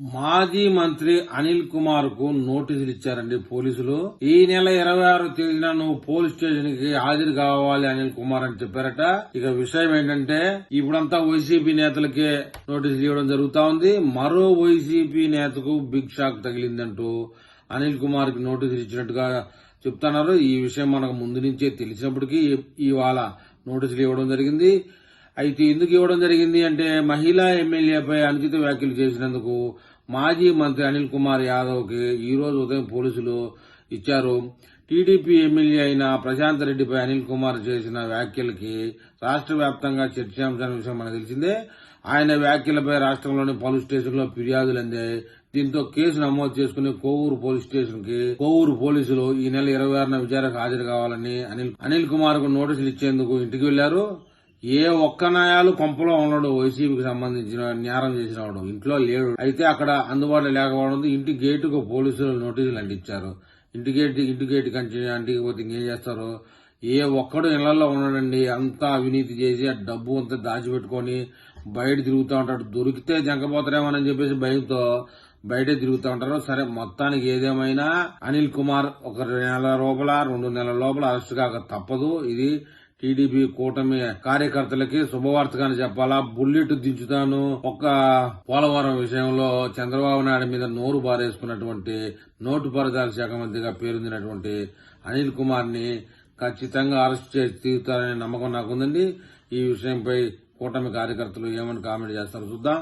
మాజీ మంత్రి అనిల్ కుమార్కు నోటీసులు ఇచ్చారండి పోలీసులు. ఈ నెల ఇరవై ఆరు తేదీన నువ్వు పోలీస్ స్టేషన్కి హాజరు కావాలి అనిల్ కుమార్ అని చెప్పారట. ఇక విషయం ఏంటంటే ఇప్పుడంతా వైసీపీ నేతలకే నోటీసులు ఇవ్వడం జరుగుతా ఉంది. మరో వైసీపీ నేతకు బిగ్ షాక్ తగిలిందంటూ అనిల్ కుమార్కి నోటీసులు ఇచ్చినట్టుగా చెప్తున్నారు. ఈ విషయం మనకు ముందు నుంచే తెలిసినప్పటికీ ఇవాళ నోటీసులు ఇవ్వడం జరిగింది. అయితే ఎందుకు ఇవ్వడం జరిగింది అంటే మహిళా ఎమ్మెల్యేపై అనుచిత వ్యాఖ్యలు చేసినందుకు మాజీ మంత్రి అనిల్ కుమార్ యాదవ్కి ఈరోజు ఉదయం పోలీసులు ఇచ్చారు. టీడీపీ ఎమ్మెల్యే అయిన ప్రశాంత్ రెడ్డిపై అనిల్ కుమార్ చేసిన వ్యాఖ్యలకి రాష్ట్ర వ్యాప్తంగా చర్చాంశాల విషయం మనకు తెలిసిందే. ఆయన వ్యాఖ్యలపై రాష్ట్రంలోని పలు స్టేషన్లో ఫిర్యాదులు అందాయి దీంతో కేసు నమోదు చేసుకుని కోవూరు పోలీస్ స్టేషన్కి కోవూరు పోలీసులు ఈ నెల ఇరవై ఆరున విచారణకు హాజరు కావాలని అనిల్ అనిల్ కుమార్కు నోటీసులు ఇచ్చేందుకు ఇంటికి వెళ్ళారు ఏ ఒక్క నాయాలు కొంపలో ఉండడు వైసీపీకి సంబంధించిన నేరం చేసినవాడు ఇంట్లో లేడు. అయితే అక్కడ అందుబాటులో లేకపోవడంతో ఇంటి గేటుకు పోలీసులు నోటీసులు అంటించారు. ఇంటి గేట్ ఇంటి గేట్ కంచి అంటికి పోతే ఇంకేం చేస్తారు? ఏ ఒక్కడు ఇళ్ళలో ఉండడండి. అంతా అవినీతి చేసి ఆ డబ్బు అంతా దాచిపెట్టుకొని బయట తిరుగుతూ ఉంటాడు. దొరికితే జంకపోతారేమోనని చెప్పేసి భయంతో బయటే తిరుగుతూ ఉంటారు. సరే మొత్తానికి ఏదేమైనా అనిల్ కుమార్ ఒక నెల లోపల రెండు నెలల లోపల అరెస్ట్ కాక తప్పదు. ఇది టీడీపీ కూటమి కార్యకర్తలకి శుభవార్తగానే చెప్పాలా? బుల్లెట్ దించుతాను. ఒక్క పోలవరం విషయంలో చంద్రబాబు నాయుడు మీద నోరు బారేసుకున్నటువంటి నోటు పరిదాల శాఖ మంత్రిగా పేరొందినటువంటి అనిల్ కుమార్ని ఖచ్చితంగా అరెస్ట్ చేసి తీరుతారనే నమ్మకం నాకుందండి. ఈ విషయంపై కూటమి కార్యకర్తలు ఏమని కామెంట్ చేస్తారో చూద్దాం.